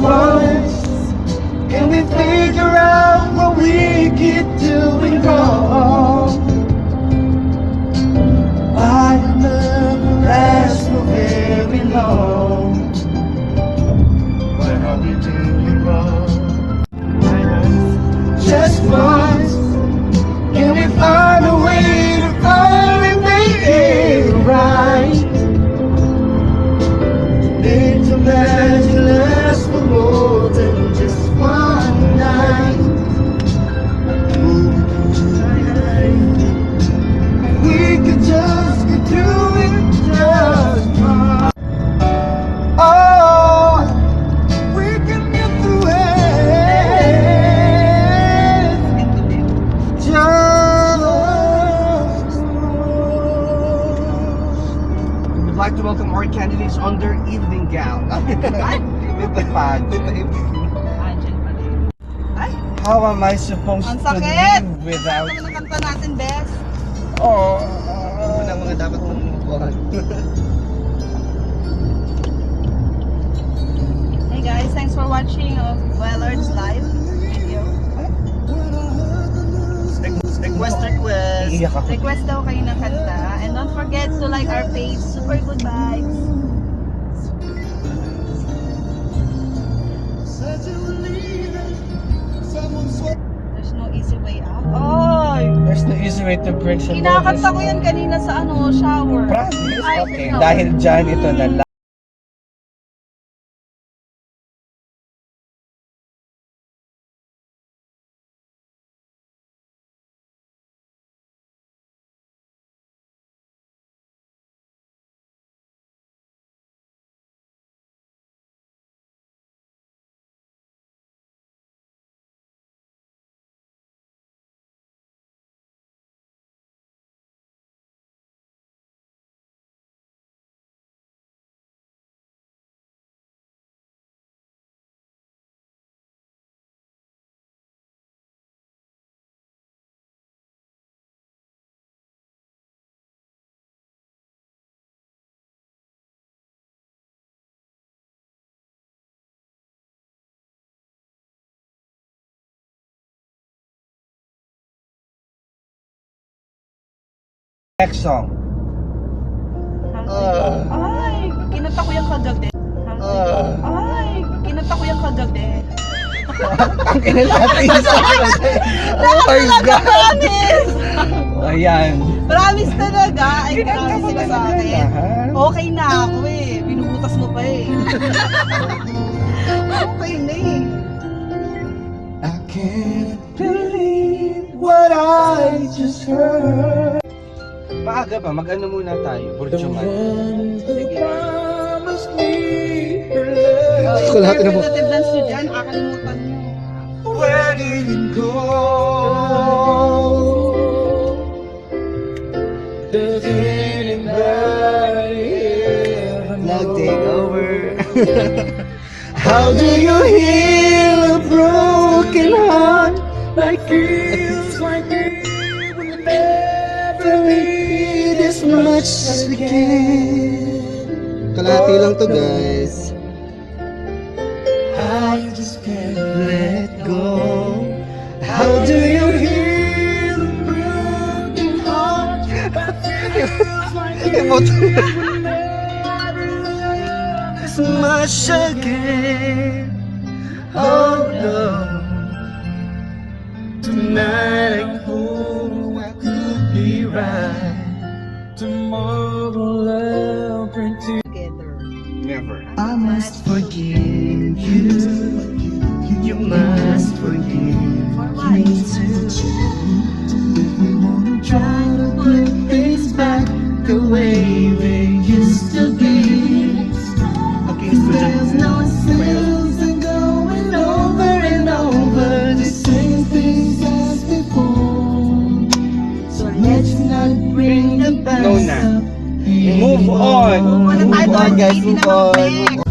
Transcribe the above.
this. Can we figure out what we keep doing wrong? Why the last for very long? What are we doing wrong? Just once, can we find a way to finally make it right? Need to let welcome our candidates on their evening gown. With flag. Ay, How am I supposed ang to sakit! live without... Ano ng kanta natin, Bes? Oh, uh, na mga dapat mong buwan. Hey guys, thanks for watching of Wellard's live video. request, request. Iiyak ako. Request daw kayo ng kanta. And don't forget to like our page, Super Good Vibes. There's no easy way out. Ay! There's no easy way to break some Kinakanta ko yan kanina sa ano, shower. Promise? Ay, Okay, no. dahil dyan ito na Next song. Ay, kinanta ko yung kagabi. Ah. Ay, kinanta ko yung kagabi. Ang kinalating sa Oh my God! Promise! Ayan. Promise talaga. Ay, promise sila sa akin. Okay na ako eh. Binubutas mo pa eh. okay na eh. I can't believe what I just heard. Maaga pa, mag-ano muna tayo, Burjuman. Oh, Ko lahat na mo. kakalimutan. Where did it go? Take over. How do you heal a broken heart like feels like be this much again? Kalahati oh, lang to guys. I just can't let go. How do you heal a broken heart that feels like it will never this much again? Oh, oh no. Tonight I know I could be right. Tomorrow I'll bring to Together. Never. I must forgive you. You must forgive me too. On. Move on na tayo doon. guys, move on,